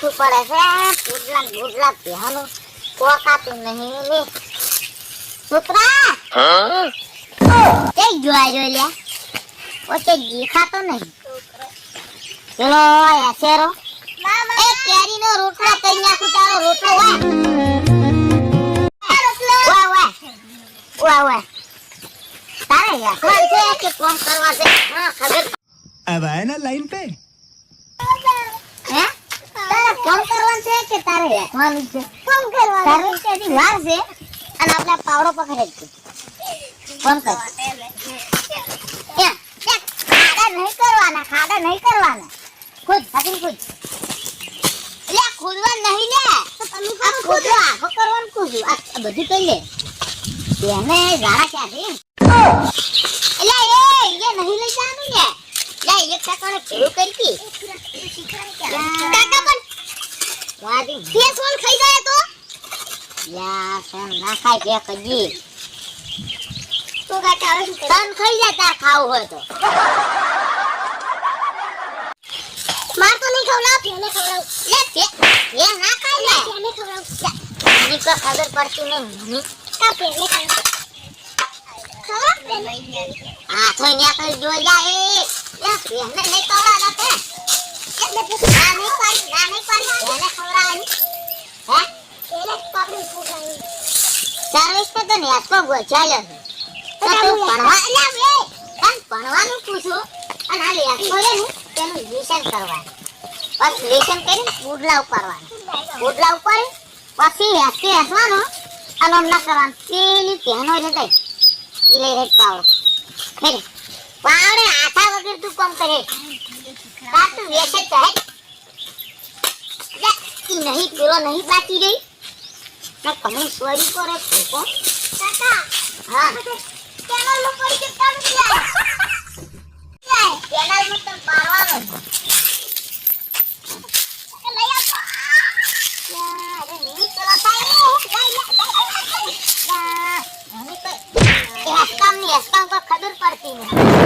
કોને કાઠું પડે છે પુડલા ગુડલા ધ્યાનું કોકાતું નહીં ને છોકરા તે જોવા જો લ્યા ઓ તે દેખાતો નહીં ચલો એસેરો એ કેરીનો રોટલો કઈ નાખું તારો રોટલો વાહ વાહ વાહ વાહ વાહ તારે યાર છે કે કોમ કરવા છે હા ખબર अब आए ना लाइन पे હે તારે કોમ કરવાનું છે કે તારે રાખવાનું છે? કોમ કરવાનું તારે? ત્યાંથી વાર છે. અને આપણે પાવડો પકડે છે કોમ કર. ખાડા નહીં કરવાના ખાડા નહીં કરવાના. ખુદ હાથી ખુદ. લે ખોદવા નહીં લે. આ ખોદવા આખો કરવાનું ખોદવું આ બધું કરી લે. એને ઝાડા ક્યાંથી? એટલે એ એ નહીં લઈ જવાનું ને. લે એક ટકાને ખેડૂ કરતી કાકા પણ વાદી તે સોન ખાઈ જાય તો? યા સોન ના ખાય કે કજી તો કાકા હવે શું સોન ખાઈ જાય તાર ખાવું હોય તો. માર તો નહીં ખવડાવ પેલે ખવડાવ. લે એ ના ખાય લે પેલે ખવડાવ. મને તો ખબર પડતી નહીં મને કા પેલે ખવડાવ. ખવડાવ પેલે આ તો ન્યા કઈ જો જાય એ લે પેલે નહીં ખવડાવ સર્વિસ તો તને આટલો ગોચાલ્યો છે તો તું ભણવા એટલે બે તને ભણવાનું પૂછું અને આ લેખો લે તેનું લેસન કરવાનું બસ લેસન કરી બુડલા ઉપાડવાનું બુડલા ઉપાડી પછી હેસી હેસવાનું અને ના કરવાનું પેલી પહેનો રે કઈ ઇલે લઈ રે પાવડો પાવડે આથા વગર તું કામ કરે. તું વેસે લે ઈ નહીં પેલો નહીં બાકી રહી. ના તમે સોરી કરે ફોકો કાકા હા. કેનલ નો પડી કે કામ લાય લાય કેનલ નો તમ પારવાનો લઈ આવો યાર નહીં પેલો થાયની. હસકામ કો ખબર પડતી નહીં.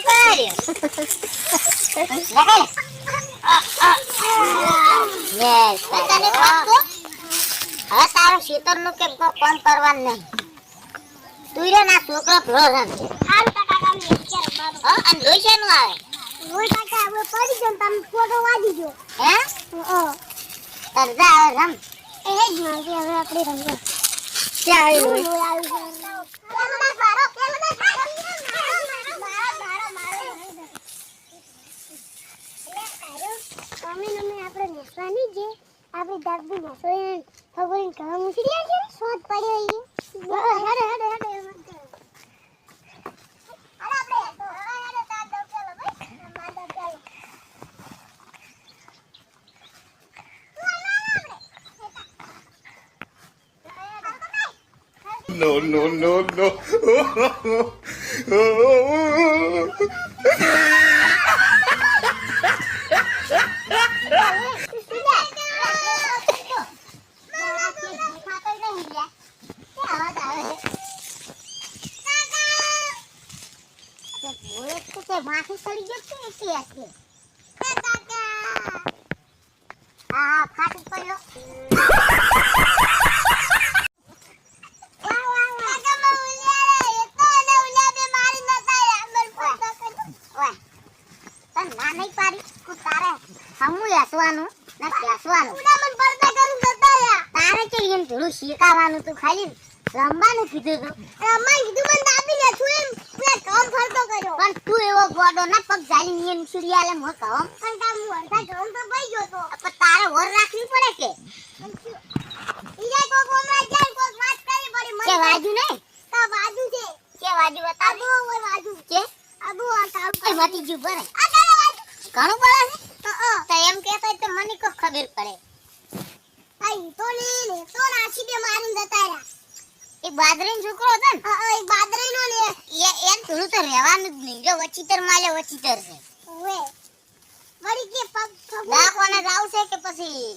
કર્યું Yes, હવે તારો ખેતરનું કામ કરવાનું નહીં ના છોકરો ભલો રમશે હા હે તરજા રમ છે એ જ કરો. હાલો આપણે તો હવે હેડે તાર દો ચાલો ભાઈ માર દો ચાલો No, no, no, no. માથું સડી ગયું છે ફાટી ના નહીં પાડી. તારે હમું હસવાનું ને બેસવાનું તારે કે એમ થોડું શીખાવાનું તું ખાલી રમવાનું કીધું તું પણ તું એવો ગોડો ના પગ જાલી એમ પણ તારે વર રાખવી પડે કે કે વાજુ નહીં કે વાજુ બતાવ કે એ મતી જુ બરે ઘણું બોલે છે તો એમ કહેતો તો મને કો ખબર પડે એ બાદરીનો છોકરો હતો ને. એ એમ થોડું તો રહેવાનું જ નહીં. જો વચીતર માલે વચીતર છે. દવાખાને જાવ છે કે પછી?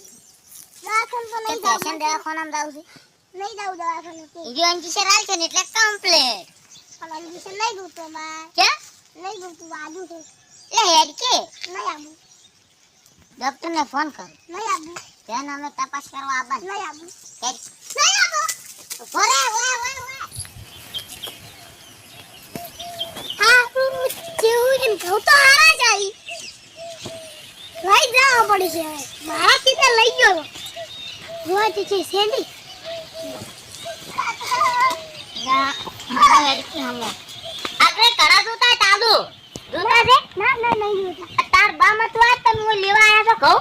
કે ફેશન દવાખાનામાં જાવ છે? નહીં જાઉં દવાખાને કે. ઈજો ઇન્જેક્શન આલ છે ને એટલે કમ્પ્લીટ પણ ઇન્જેક્શન નહીં દઉં તો માં કે? નહીં જોતું વાજુ છે. એ હેડ કે? નહીં આવું. ડોક્ટર ને ફોન કર. નહીં આવું. ત્યાં અમે તપાસ કરવા આબા નહીં આવું. કે નહીં આપો ભરે વા વા વા હા જેવું એમ કહું તો હારા જ આવી લઈ જવા પડી છે મારા પિતા લઈ ગયો. જોવા છે કે આપણે જોતા ચાલુ જોતા છે? ના ના નહીં જોતા. તાર બા મત વાત તમે લેવા આયા છો કહું?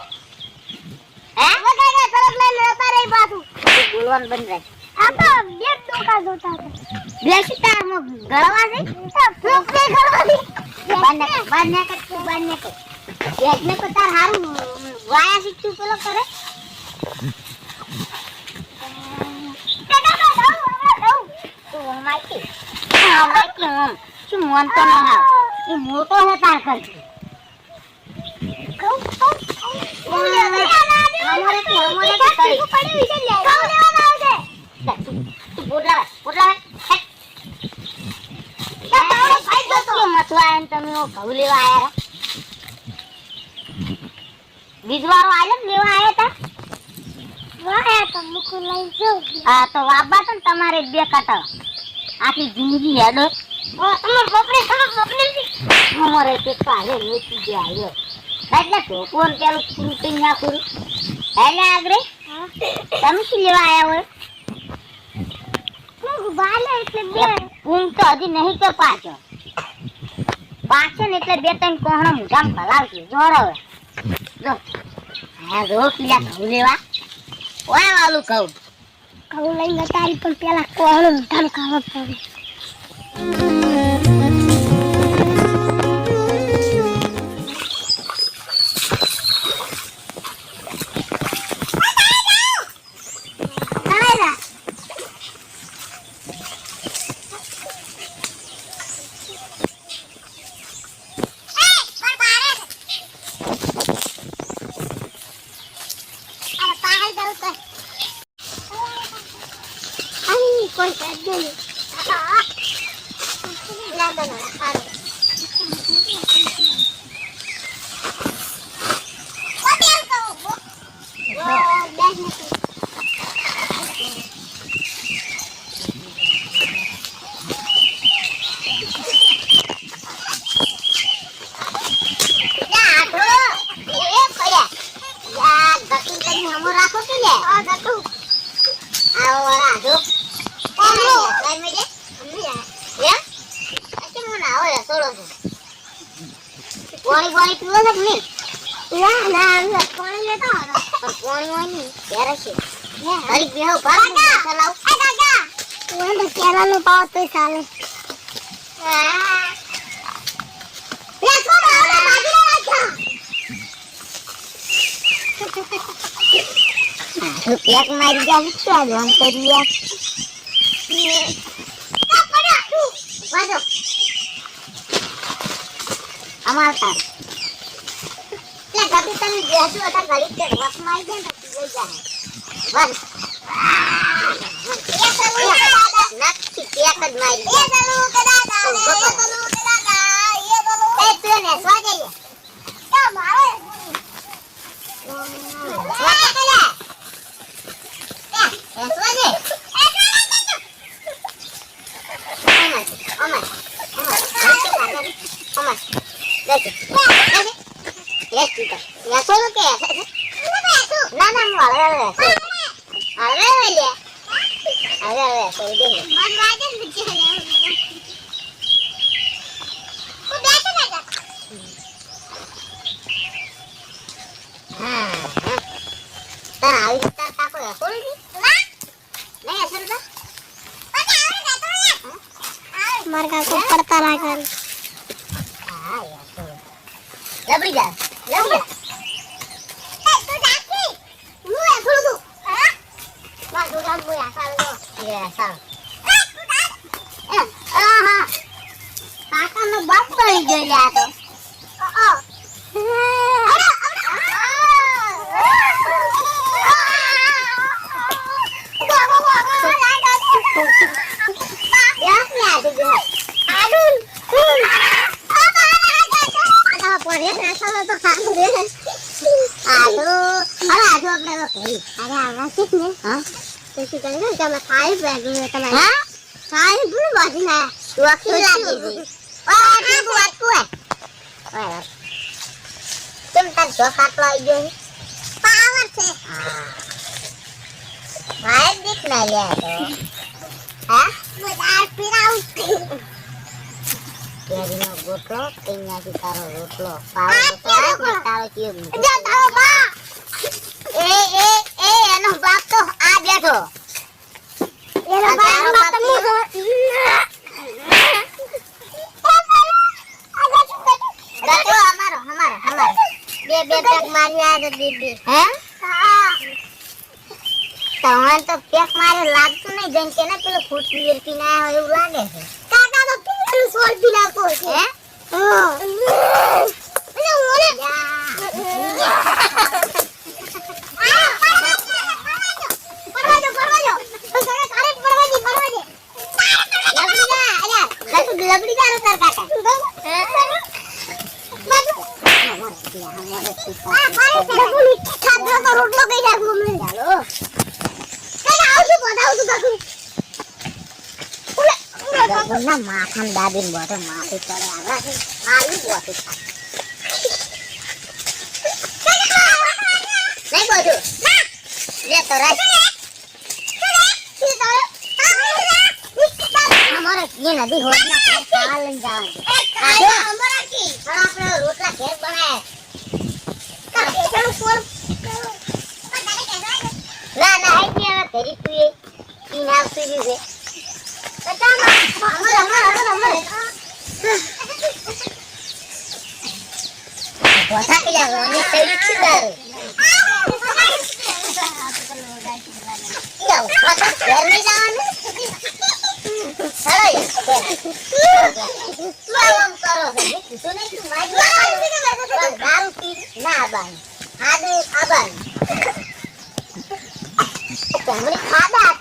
હે? વગાડ્યા તરત લઈને જતા રહી બોલવાનું બંધ રાખ. આ તો બે ટોકા જોતા હતા. બેસી તાર મો ગળવા. બાને બાને બાને એટલે તો તાર હારું વાયા શીખ્યું પેલો કરે. શું મન તો ન એ મોટો હે તાર. અમારે તો અમારે તો લે. તું બોલા બોલા હે. તમે ઘઉં લેવા આયા. રા? બીજવારો આયો ને લેવા આયા તા? વાહ, તો મુકું લઈને જાઉં. આ તો વાબા તો ને તમારે બે કટા આખી જિંદગી હેડો. તમાર બપડી, તમાર બપડી. અમારે તે કાલે દે આવ્યો એટલે તો કોણ પેલું પૂરું કરી નાખું. એટલે આગળ તમે શું લેવા આયા હોય? હું વાલે એટલે બે. ઊંઘ તો હજી નહીં કે પાછો પાછો ને એટલે બે ત્રણ કોહણો મોઢામાં ભલાવશે જોર હવે. જો હા, જો, પીલા લેવા. ઓય, વાલું ઘઉં. ઘઉં લઈને તારી પણ પેલા કોહણું મીઠાનું ખાવા પડે. ના દો ના હાલો પાણી પાણી પીવો છે કે ના, ના, પાણી લેતા આવો. પણ નહીં ત્યારે છે હરી બેહો ભાગ ચલાવ હું તો કેળાનું પાવ તો ચાલે. પેક મારી જાય ક્યાં જોન કરી યાર વાજો અમાર તાર તમે બેસો હતા ઘડી મારી જાય ને તો જાય વન નક્કી પેક જ મારી જાય એ તું ને સ્વાગે લે સ્વાગે લે હળવે હળવે હળવે હળવે લે હળવે હળવે કરી દે ને. મન વાગે ને બિચારા હું બેઠો ને જા હા હા. તાર આવી રીતે તાર કાકો હસો નથી? નહીં હસો નતા? માર કાકો પડતા રાખે હા, હસો. લબડી જા લબડી આસાર નો. બાપ કરી ગયો આ તો. યાદ ને આ દીધું. આ પોરે નાસાલો તો ખાવું રે. આલુ. હવે આજુ આપણે તો કરી. અરે આવા છે ને હા? તો શું કરે ને તમે ખાઈ બેઠું છે તમારે હા? ખાઈ ભૂલ બાજી ના વકીલ લાગી ગઈ. ઓય, આ વાતું હે. ઓય, વાત. કેમ તાર જોક આટલો આવી ગયો? પાવર છે હા. મારે દીક ના લે તો. હા? બધા પીરાવું કેરીનો ગોટલો, તૈયાંથી તારો રોટલો. તો ને તારો કેમ? જા તારો બા એ, એ, એ, એનો બાપ તો આ બેઠો. એનો બાપ તમે ગાતો અમારો, અમારો, અમારો. બે બે પેક મારી આ તો દીદી. હે? તમને તો પેક મારે લાગતું નહીં જેમ કે ને પેલું ફૂટ બિયર પીને આયા હોય એવું લાગે છે કાકા તો પી નાખો છે હે એટલે ઓલે પડવા દો પડવા દો તારે તારે પડવા દે પડવા દે લબડી જા અલ્યા ગાતું લબડી જા રો તાર કાકા આ ખાય છે ગુલી ખાધો તો રોટલો કઈ નાખો મને ચાલો કાકા આવશું બતાવું છું કાકુ ઉલે ઉલે કાકુ આમ દાદી ને બધો માફી કરે આવા મારી નહીં બોતું લે નદી હોય લઈને ઘેર બનાવ્યા ના ના આવી ગયા તું એ આવતી છે ના આબાની તમને ખાધા?